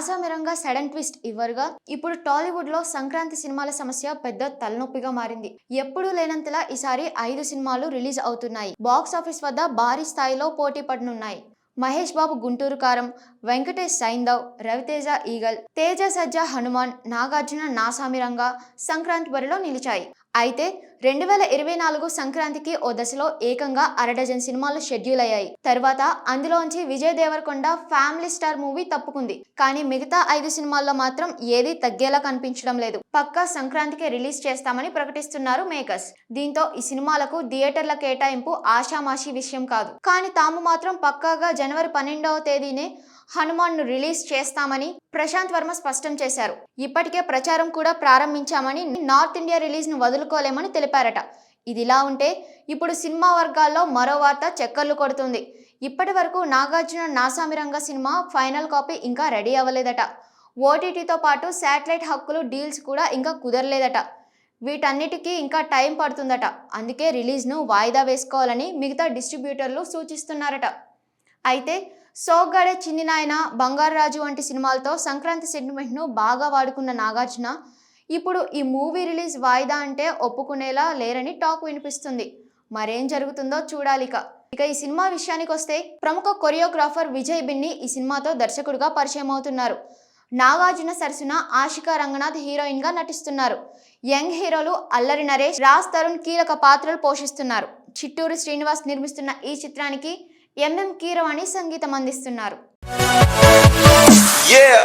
Naa Saami Ranga sudden twist ఇవ్వరుగా. ఇప్పుడు టాలీవుడ్లో సంక్రాంతి సినిమాల సమస్య పెద్ద తలనొప్పిగా మారింది. ఎప్పుడూ లేనంతలా ఈసారి ఐదు సినిమాలు రిలీజ్ అవుతున్నాయి. బాక్స్ ఆఫీస్ వద్ద భారీ స్థాయిలో పోటీ పడనున్నాయి. మహేష్ బాబు గుంటూరు కారం వెంకటేష్ సైందవ్ రవితేజ ఈగల్ తేజ సజ్జ హనుమాన్ నాగార్జున నాసామిరంగా సంక్రాంతి బరిలో నిలిచాయి. అయితే రెండు వేల ఇరవై నాలుగు సంక్రాంతికి ఓ దశలో ఏకంగా అరడజన్ సినిమాలు షెడ్యూల్ అయ్యాయి. తర్వాత అందులోంచి Vijay Deverakonda Family Star movie తప్పుకుంది. కానీ మిగతా ఐదు సినిమాల్లో మాత్రం ఏదీ తగ్గేలా కనిపించడం లేదు. పక్కా సంక్రాంతికి రిలీజ్ చేస్తామని ప్రకటిస్తున్నారు మేకర్స్. దీంతో ఈ సినిమాలకు థియేటర్ల కేటాయింపు ఆషామాషి విషయం కాదు. కానీ తాము మాత్రం పక్కాగా జనవరి పన్నెండవ తేదీనే హనుమాన్ను రిలీజ్ చేస్తామని ప్రశాంత్ వర్మ స్పష్టం చేశారు. ఇప్పటికే ప్రచారం కూడా ప్రారంభించామని నార్త్ ఇండియా రిలీజ్ను వదులుకోలేమని తెలిపారట. ఇదిలా ఉంటే ఇప్పుడు సినిమా వర్గాల్లో మరో వార్త చక్కర్లు కొడుతుంది. ఇప్పటి వరకు Nagarjuna Naa Saami Ranga cinema final copy ఇంకా రెడీ అవ్వలేదట. ఓటీటీతో పాటు శాటిలైట్ హక్కులు డీల్స్ కూడా ఇంకా కుదరలేదట. వీటన్నిటికీ ఇంకా టైం పడుతుందట. అందుకే రిలీజ్ను వాయిదా వేసుకోవాలని మిగతా డిస్ట్రిబ్యూటర్లు సూచిస్తున్నారట. అయితే సోగ్గాడే చిన్ని నాయన బంగారాజు వంటి సినిమాలతో సంక్రాంతి సెంటిమెంట్ను బాగా వాడుకున్న నాగార్జున ఇప్పుడు ఈ మూవీ రిలీజ్ వాయిదా అంటే ఒప్పుకునేలా లేరని టాక్ వినిపిస్తుంది. మరేం జరుగుతుందో చూడాలిక. ఇక ఈ సినిమా విషయానికి వస్తే ప్రముఖ కొరియోగ్రాఫర్ విజయ్ బిన్ని ఈ సినిమాతో దర్శకుడిగా పరిచయం అవుతున్నారు. నాగార్జున సరసన ఆశికా రంగనాథ్ హీరోయిన్గా నటిస్తున్నారు. యంగ్ హీరోలు అల్లరి నరేష్ రాజ్ తరుణ్ కీలక పాత్రలు పోషిస్తున్నారు. చిట్టూరు శ్రీనివాస్ నిర్మిస్తున్న ఈ చిత్రానికి ఎంఎం కీరవాణి సంగీతం అందిస్తున్నారు Yeah.